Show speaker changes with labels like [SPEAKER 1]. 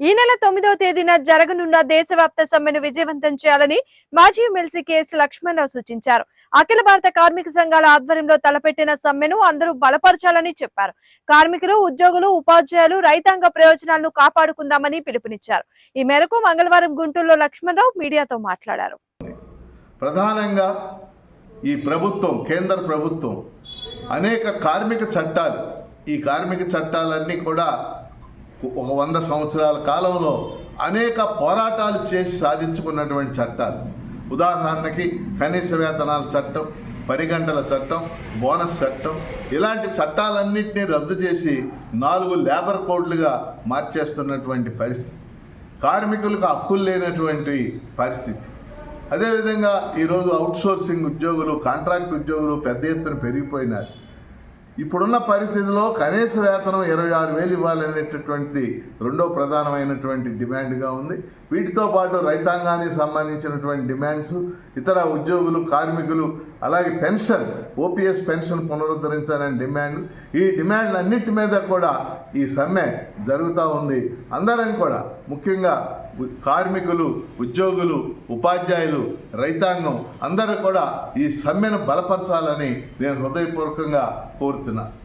[SPEAKER 1] ఈ నెల తొమ్మిదవ తేదీన జరగనున్న దేశవ్యాప్త సమ్మెను విజయవంతం చేయాలని మాజీ ఎమ్మెల్సీ కెఎస్ లక్ష్మణరావు సూచించారు. అఖిల భారత కార్మిక సంఘాల ఆధ్వర్యంలో తలపెట్టిన సమ్మెను అందరూ బలపరచాలని చెప్పారు. కార్మికులు ఉద్యోగులు ఉపాధ్యాయులు రైతాంగ ప్రయోజనాలను కాపాడుకుందామని పిలుపునిచ్చారు. ఈ మేరకు మంగళవారం గుంటూరులో లక్ష్మణరావు మీడియాతో మాట్లాడారు.
[SPEAKER 2] ప్రధానంగా ఈ ప్రభుత్వం కేంద్ర ప్రభుత్వం అనేక కార్మిక చట్టాలు ఈ కార్మిక చట్టాలన్నీ కూడా ఒక వంద సంవత్సరాల కాలంలో అనేక పోరాటాలు చేసి సాధించుకున్నటువంటి చట్టాలు. ఉదాహరణకి కనీస వేతనాల చట్టం పరిగంటల చట్టం బోనస్ చట్టం ఇలాంటి చట్టాలన్నింటినీ రద్దు చేసి నాలుగు లేబర్ కోడ్లుగా మార్చేస్తున్నటువంటి పరిస్థితి. కార్మికులకు హక్కులు లేనటువంటి పరిస్థితి. అదేవిధంగా ఈరోజు అవుట్సోర్సింగ్ ఉద్యోగులు కాంట్రాక్ట్ ఉద్యోగులు పెద్ద ఎత్తున పెరిగిపోయినారు. ఇప్పుడున్న పరిస్థితిలో కనీస వేతనం ఇరవై ఆరు వేలు ఇవ్వాలనేటటువంటి రెండో ప్రధానమైనటువంటి డిమాండ్గా ఉంది. వీటితో పాటు రైతాంగానికి సంబంధించినటువంటి డిమాండ్స్ ఇతర ఉద్యోగులు కార్మికులు అలాగే పెన్షన్ ఓపీఎస్ పెన్షన్ పునరుద్ధరించాలనే డిమాండ్. ఈ డిమాండ్లన్నిటి మీద కూడా ఈ సమ్మె జరుగుతూ ఉంది. అందరం కూడా ముఖ్యంగా కార్మికులు ఉద్యోగులు ఉపాధ్యాయులు రైతాంగం అందరూ కూడా ఈ సమ్మెను బలపరచాలని నేను హృదయపూర్వకంగా కోరుతున్నాను. ಗೊತ್ತಿಲ್ಲ